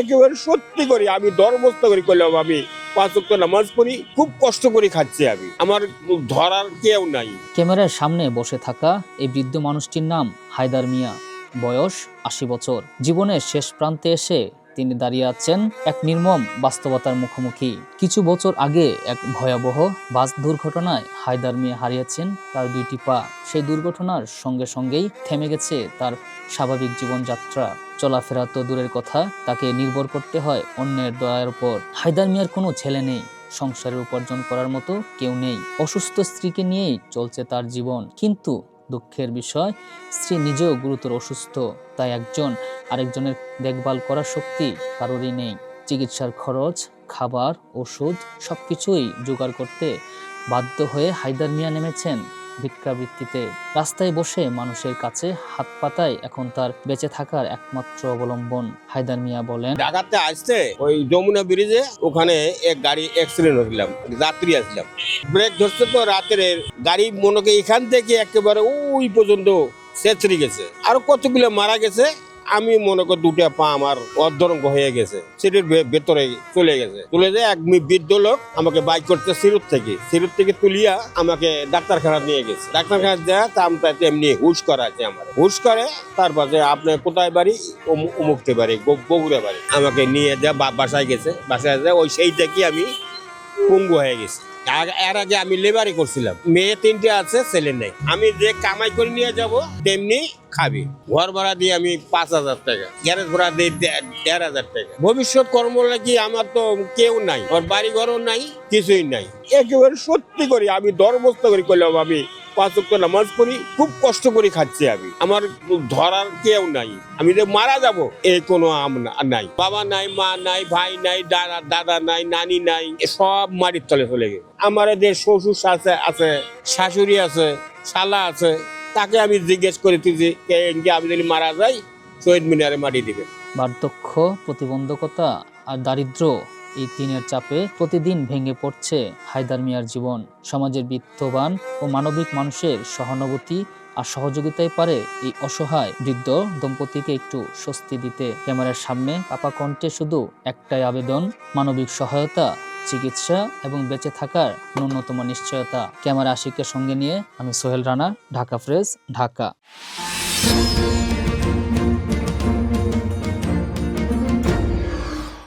একেবারে সত্যি করি আমি ধর্মস্থ করি করলাম আমি পাঁচ ওয়াক্ত নামাজ পড়ি, খুব কষ্ট করে খাচ্ছি আমি। আমার ধরার কেউ নাই। ক্যামেরার সামনে বসে থাকা এই বৃদ্ধ মানুষটির নাম হায়দার মিয়া। বয়স আশি বছর। জীবনের শেষ প্রান্তে এসে তিনি দাঁড়িয়ে আছেন এক নির্মম বাস্তবতার মুখোমুখি। কিছু বছর আগে এক ভয়াবহ বাস দুর্ঘটনায় হায়দার মিয়া হারিয়েছেন তার দুইটি পা। সেই দুর্ঘটনার সঙ্গে সঙ্গেই থেমে গেছে তার স্বাভাবিক জীবনযাত্রা। চলাফেরা তো দূরের কথা, তাকে নির্ভর করতে হয় অন্যের দয়ার উপর। হায়দার মিয়ার কোনো ছেলে নেই। সংসারের উপার্জন করার মতো কেউ নেই। অসুস্থ স্ত্রীকে নিয়েই চলছে তার জীবন। কিন্তু দুঃখের বিষয়, স্ত্রী নিজেও গুরুতর অসুস্থ। তাই একজন আরেকজনের দেখভাল করার শক্তি কারোরই নেই। চিকিৎসার খরচ, খাবার, ওষুধ সবকিছুই জোগাড় করতে বাধ্য হয়ে হায়দার মিয়া নেমেছেন। ভিক্ষাবৃত্তিতে। রাস্তায় বসে মানুষের কাছে হাত পাতায় এখন তার বেঁচে থাকার একমাত্র অবলম্বন, হায়দার মিয়া বলেন। ঢাকাতে আসতে ওই যমুনা ব্রিজে ওখানে এক গাড়ি অ্যাক্সিডেন্ট হয়েছিলাম যাত্রী আসলাম। ব্রেক ধরছে তো রাতের, গাড়ি মনে এখান থেকে একেবারে ওই পর্যন্ত সেচড়ি গেছে। আর কতগুলো মারা গেছে আমি মনে করি দুটা পা আমার অর্ধরঙ্গ হয়ে গেছে। সিটের ভেতরে চলে গেছে। চলে যায় এক বৃদ্ধ লোক আমাকে বাইক করতে সিরুত থেকে। সিরুত থেকে তুলিয়া আমাকে ডাক্তারখানা নিয়ে গেছে। ডাক্তারখানা দেয়া তা আমি তাতে এমনি হুশ করা আছে আমার। হুশ করে তারপরে আপনার কোথায় বাড়ি? অমুকতে বাড়ি বগুড়া বাড়ি। আমাকে নিয়ে যা বাসায় গেছে। বাসায় যা ওই সেই থেকে আমি পঙ্গু হয়ে গেছি। এর আগে আমি লেবারি করছিলাম। মেয়ে তিনটে আছে, ছেলে নেই। আমি যে কামাই করে নিয়ে যাব, তেমনি খাবি। ঘর ভাড়া দিয়ে আমি পাঁচ হাজার টাকা, গ্যারেজ ভাড়া দিয়ে দেড় হাজার টাকা। ভবিষ্যৎ কর্ম নাকি আমার তো কেউ নাই, ওর বাড়ি ঘরও নাই, কিছুই নাই। একেবারে সত্যি করি, আমি ধর্মস্থ করি করলাম আমি পাঁচ ওয়াক্ত নামাজ পড়ি, খুব কষ্ট করে খাচ্ছি আমি। আমার ধরার কেউ নাই। আমি যে মারা যাব এই কোনো আম নাই। বাবা নাই, মা নাই, ভাই নাই, দাদা দাদা নাই, নানি নাই সব মাটির তলে চলে গেছে। আমার এদের শ্বশুর আছে আছে, শাশুড়ি আছে, শালা আছে। তাকে আমি জিজ্ঞেস করেছি যে আমি যদি মারা যাই, শহীদ মিনারে মাটি দিবে। বার্ধক্য, প্রতিবন্ধকতা আর দারিদ্র্য এই তিনের চাপে প্রতিদিন ভেঙে পড়ছে হায়দার মিয়ার জীবন। সমাজের বিত্তবান ও মানবিক মানুষের সহানুভূতি আর সহযোগিতাই পারে এই অসহায় বৃদ্ধ দম্পতিকে একটু স্বস্তি দিতে। ক্যামেরার সামনে কাপা কণ্ঠে শুধু একটাই আবেদন, মানবিক সহায়তা, চিকিৎসা এবং বেঁচে থাকার ন্যূনতম নিশ্চয়তা। ক্যামেরা আশিকের সঙ্গে নিয়ে আমি সোহেল রানা, ঢাকা ফ্রেস ঢাকা।